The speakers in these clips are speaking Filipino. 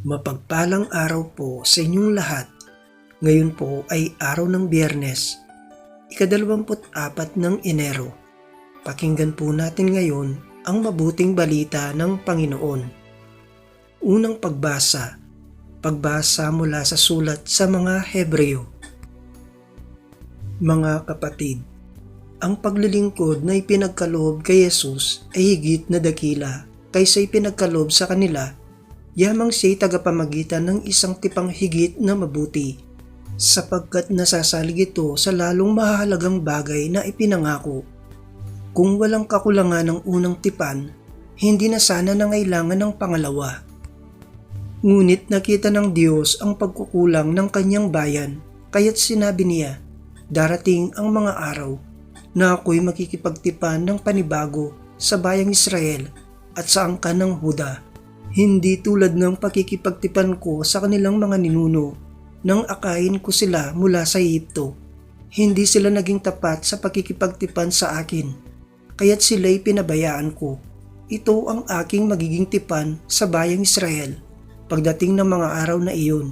Mapagpalang araw po sa inyong lahat. Ngayon po ay araw ng biyernes, ikadalawamput apat ng Enero. Pakinggan po natin ngayon ang mabuting balita ng Panginoon. Unang pagbasa, pagbasa mula sa sulat sa mga Hebreo. Mga kapatid, ang paglilingkod na ipinagkaloob kay Jesus ay higit na dakila kaysa ipinagkaloob sa kanila yamang siya'y tagapamagitan ng isang tipang higit na mabuti, sapagkat nasasalig ito sa lalong mahalagang bagay na ipinangako. Kung walang kakulangan ng unang tipan, hindi na sana nangailangan ng pangalawa. Ngunit nakita ng Diyos ang pagkukulang ng kanyang bayan, kaya't sinabi niya, darating ang mga araw na ako'y makikipagtipan ng panibago sa bayang Israel at sa angkan ng Huda hindi tulad ng pakikipagtipan ko sa kanilang mga ninuno nang akayin ko sila mula sa Egypto. Hindi sila naging tapat sa pakikipagtipan sa akin, kaya't sila'y pinabayaan ko. Ito ang aking magiging tipan sa bayang Israel pagdating ng mga araw na iyon.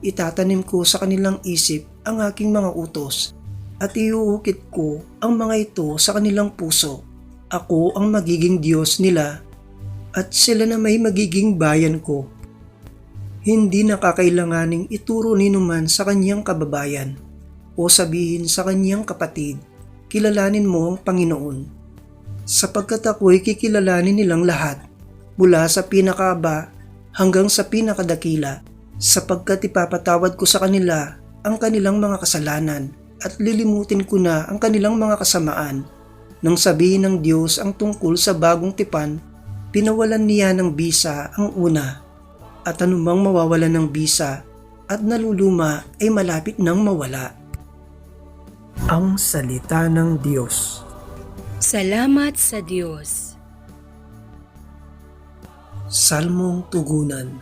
Itatanim ko sa kanilang isip ang aking mga utos at iuukit ko ang mga ito sa kanilang puso. Ako ang magiging Diyos nila at sila na may magiging bayan ko. Hindi nakakailanganing ituro ni numan sa kanyang kababayan o sabihin sa kanyang kapatid, kilalanin mo ang Panginoon. Sapagkat ako'y kikilalanin nilang lahat mula sa pinakaba hanggang sa pinakadakila sapagkat ipapatawad ko sa kanila ang kanilang mga kasalanan at lilimutin ko na ang kanilang mga kasamaan nang sabihin ng Diyos ang tungkol sa bagong tipan pinawalan niya ng bisa ang una at anumang mawawalan ng bisa at naluluma ay malapit nang mawala. Ang Salita ng Diyos Salamat sa Diyos. Salmong Tugunan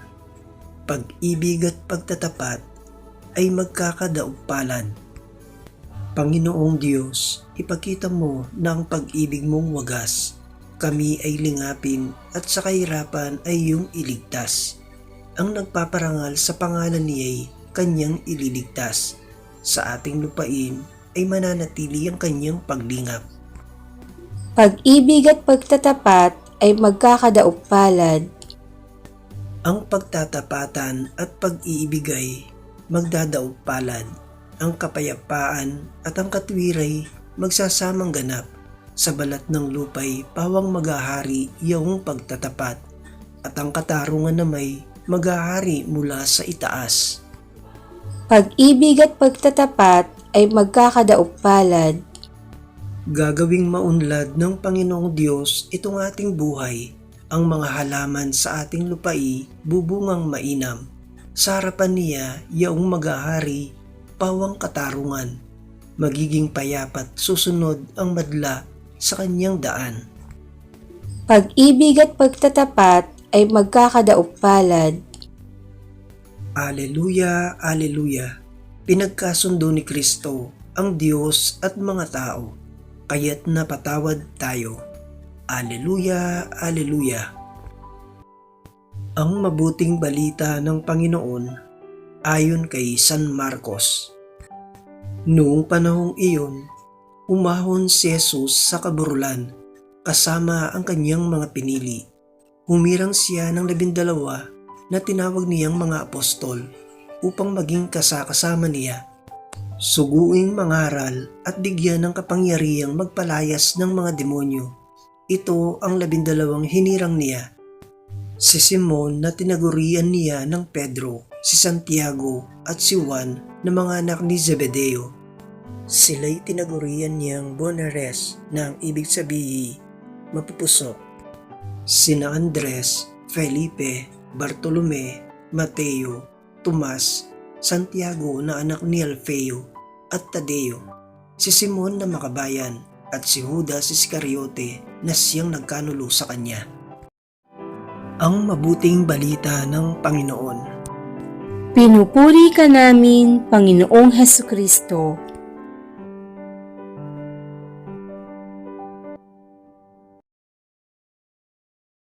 Pag-ibig at pagtatapat ay magkakadaugpalan. Panginoong Diyos, ipakita mo na ang pag-ibig mong wagas kami ay lingapin at sa kahirapan ay iyong iligtas. Ang nagpaparangal sa pangalan niya'y kanyang ililigtas. Sa ating lupain ay mananatili ang kanyang paglingap. Pag-ibig at pagtatapat ay magkakadaupalad. Ang pagtatapatan at pag-iibigay magdadaupalad. Ang kapayapaan at ang katwiray magsasamang ganap. Sa balat ng lupay, pawang magahari iyong pagtatapat at ang katarungan na may magahari mula sa itaas. Pag-ibig at pagtatapat ay magkakadaupalad. Gagawing maunlad ng Panginoong Diyos itong ating buhay. Ang mga halaman sa ating lupai bubungang mainam. Sa harapan niya, yaong magahari, pawang katarungan. Magiging payapat susunod ang madla sa kanyang daan. Pag-ibig at pagtatapat ay magkakadaupalad. Aleluya, Aleluya. Pinagkasundo ni Kristo ang Diyos at mga tao, kaya't napatawad tayo. Aleluya, Aleluya. Ang mabuting balita ng Panginoon ayon kay San Marcos. Noong panahong iyon, umahon si Jesus sa kaburulan kasama ang kanyang mga pinili. Humirang siya ng labindalawa na tinawag niyang mga apostol upang maging kasakasama niya. Suguing mangaral at bigyan ng kapangyarihang magpalayas ng mga demonyo. Ito ang labindalawang hinirang niya. Si Simon na tinagurian niya ng Pedro, si Santiago at si Juan na mga anak ni Zebedeo. Sila'y tinagurian niyang Bonares na ang ibig sabihin mapupusok. Sina Andres, Felipe, Bartolome, Mateo, Tomas, Santiago na anak ni Alfeo at Tadeo, si Simon na makabayan at si Judas Iscariote na siyang nagkanulo sa kanya. Ang mabuting balita ng Panginoon. Pinupuri ka namin, Panginoong Heso Kristo.